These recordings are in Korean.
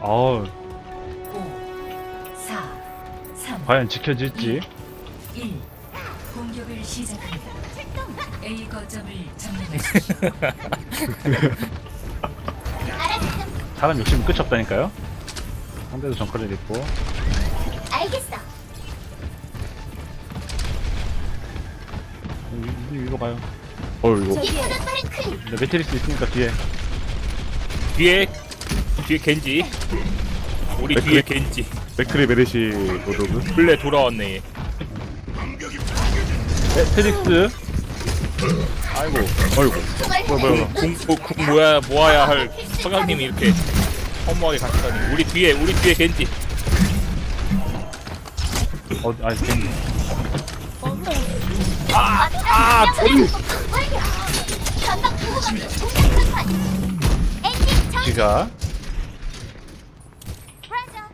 어우 5, 4, 3, 과연 지켜질지 1. 공격을 시작합니다. A 거점을 점령하십시오. 사람 욕심 은 끝이 없다니까요 상대도 정크를 입고 알겠어. 이- 이- 이거 봐요 어 이거 빠른. 근데 매트리스 있으니까 뒤에 뒤에 뒤에 겐지. 우리 맥크리. 뒤에 겐지. 맥크리 메르시 로드그. 블레 돌아왔네 얘. 매트리스? 아이고. 아이고. 뭐야 뭐야 뭐야. 궁, 뭐, 궁 모야 모아야 할 성향님이 이렇게 허무하게 가시다니. 우리 뒤에 우리 뒤에 겐지. 어 아니 괜히 아. 엔진 정. 기가 브라자.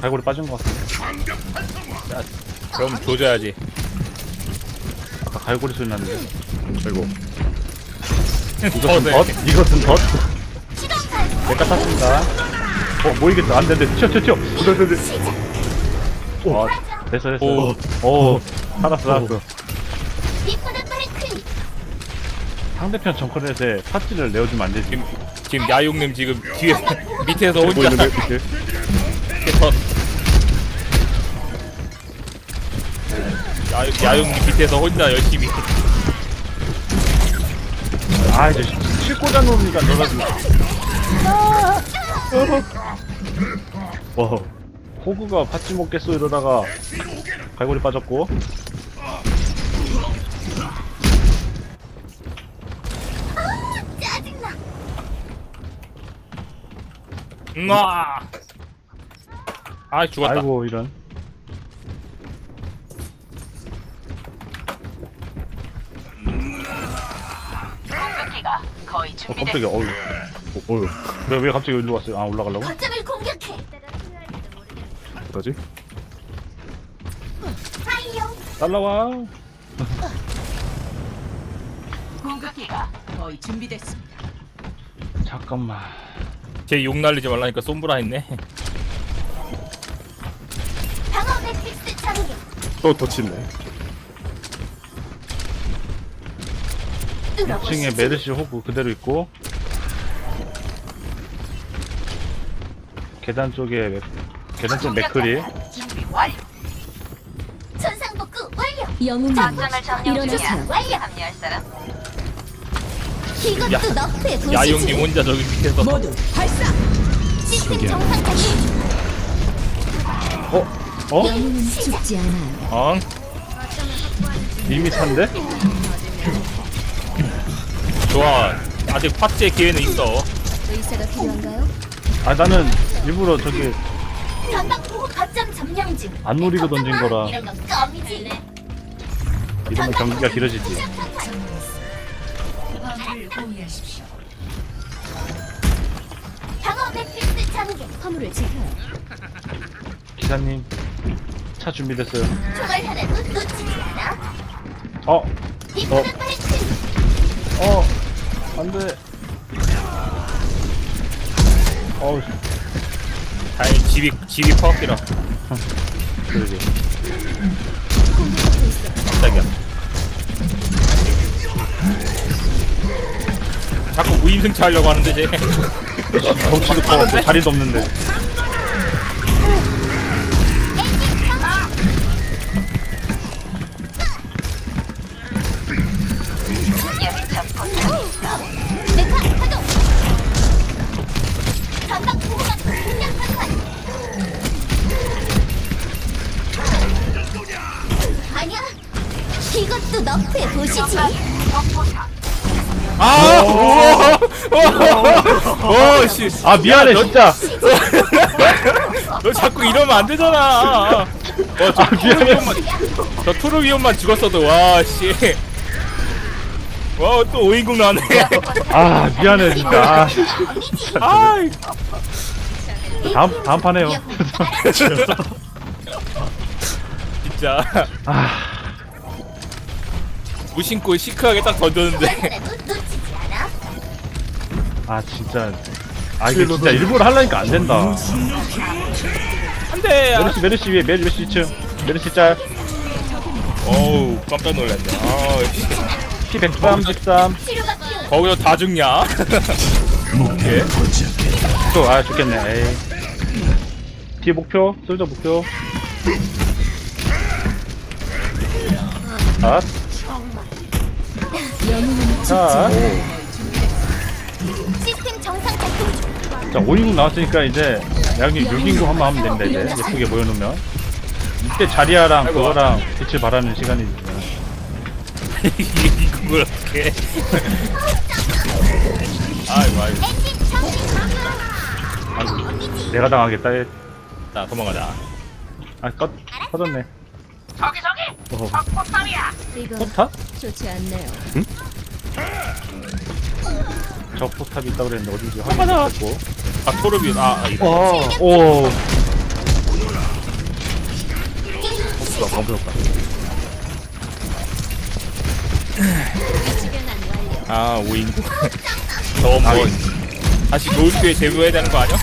갈고리 빠진 것 같은데 그럼 조져야지 아까 갈고리 소리 났는데 아이고 이것은 네. 덧? 이것은 덧? 발. 내가 탔습니다 어 모이겠다 안되는데 튀어 튀어 튀어 그래 시작. 어 됐어 됐어 오. 오 살았어 살았어. 상대편 정크렛에 파티를 내어주면 안 되지. 지금 지금 야용님 지금 뒤에 밑에서 혼자. 보이는데 이렇게 이렇게 더 야, 야용님 밑에서 혼자 열심히. 아 이제 칠고자 놈이가 놀아주네. 와 호구가 파티 먹겠어 이러다가 갈고리 빠졌고 짜증나. 음아. 아 죽었다. 아이고 이런. 어 깜짝이야 어우 어, 어휴. 왜, 왜 갑자기 여기로 왔어요? 아 올라가려고? 거점을 공격해. 뭐지? 파이어. 날라와. 공격기가 거의 준비됐습니다. 잠깐만 제 욕 날리지 말라니까 솜브라 했네 방어 매트릭스 전개. 또 덧치네 2층에 메르시 호구 그대로 있고 계단 쪽에 맥- 계단 쪽 맥크리 준비 완료. 천상복구 완료. 영웅님 작전을 점령 중이야. 일어나세요. 완료. 합류할 사람. 이것도 야, 너프의 보시지. 야용님 혼자 저기 밑에서 모두 발사! 시스템 정상 작동. 어? 어? 영웅은 죽지 않아요. 어? 이미 탄데? 좋아 아직 파츠의 기회는 있어 의사가 필요한가요? 아 나는 일부러 저기 전방 보호 거점 점령 중. 안 노리고 던진 거라 이런 건 껌이지. 이러면 경기가 길어지지 화물을 보유하십시오. 방어 매트릭스 전개. 화물을 지켜요. 기사님 차 준비됐어요 총알 하나도 놓치지 않아. 어? 클릭. 어 안돼 어우 다행히 집이 집이 퍼악기라 그러게 자꾸 무임승차 하려고 하는데 쟤 덩치도 커 자리도 없는데. 아니야. 이것도 너프의 보시지. 아! 오! 씨. 아 미안해 진짜 너 자꾸 이러면 안 되잖아. 어, 저 투르 위험만, 저 투르 위험만 죽었어도 와, 씨. 와, 또 5인국 나네. 아 미안해 진짜 아, 아, 다음 다음 판에요. 진짜 아 무심코 시크하게 딱 던졌는데. 아 진짜. 아 이게 진짜 일부러 하려니까 안 된다. 안돼! 메르시 메르시 위에 메르시 2층. 메르시 짤. 어우 깜짝 놀랐네. 아 씨. 피 133, 치료가 필요해. 거기서 다 죽냐? 오케이. 또 아 죽겠네. 에이. 뒤에 목표 솔저 목표. 아, 자, 시스템 정상 작동 중. 자 5인국 나왔으니까 이제 양님 6인국 한번 하면 됩니다 이제. 예쁘게 모여놓으면. 이때 자리아랑 그거랑 빛을 발하는 시간이지 이걸 어떻게 아이고 아이고. 엔진 정신 내가 당하겠다 얘. 자 도망가자. 아 껐, 꺼졌네. 어허 이거 포탑? 좋지 않네요. 저 포탑이 있다고 그랬는데 어딘지 확인 못했고. 아. 토르비 아 이거. 와, 오아 오인구 너뭐 다시 노을교에 제보해야 되는 거 아니야?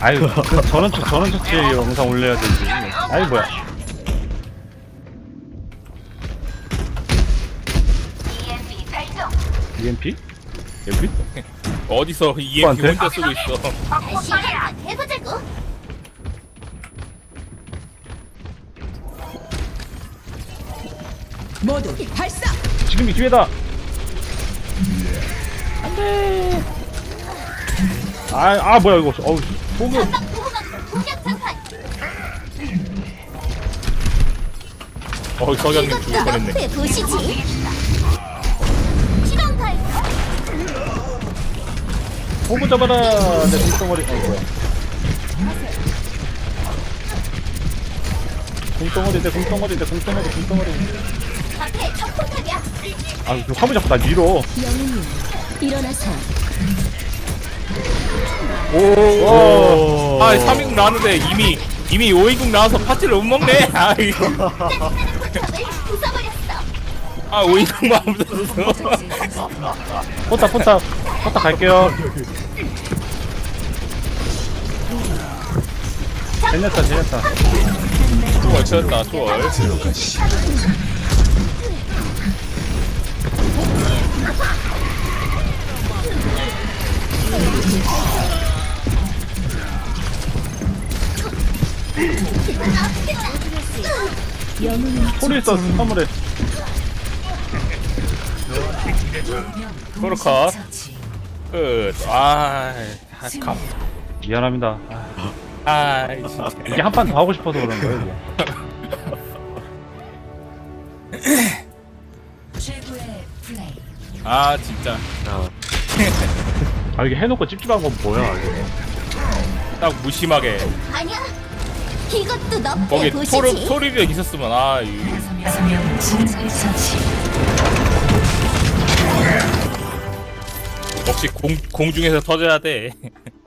아유 그 저런 척 저런 척지 영상 올려야 되지. 아이 뭐야 EMP? EMP? 어디서 EMP 누구한테? 혼자 쓰고 있어 해보자고. 모두 발사. 지금이 기회다 안돼 아, 아 뭐야 이거 어우 소금 전방 보호막 공격 장판. 어 서장님 죽을 뻔했네 보시지. 소금 잡아라. 내 공덩어리. 어 뭐야. 공덩어리 내 공덩어리 내 공덩어리 공덩어리. 아그 화물 자꾸 나 밀어. 일어나서 오 아 3인국 나왔는데 이미 이미 5인국 나와서 파티를 못 먹네. 포탑을 부숴버렸어. 아 5인국만 없어서. 포탑 포탑 포탑 갈게요. 제네타 초월 쳤다. 초월 영웅은 소리 있어 화물에 처치. 끝아 감. 미안합니다 아, 아 진짜 이게 한 판 더 하고 싶어서 그런 거예요 이게. 최고의 플레이. 아 진짜 아 이게 해놓고 찝찝한 건 뭐야 이게 딱 무심하게 아니야. 이것도 거기 보시지. 토르 토르비가 있었으면 아 이, 처치. 역시 공 공중에서 터져야 돼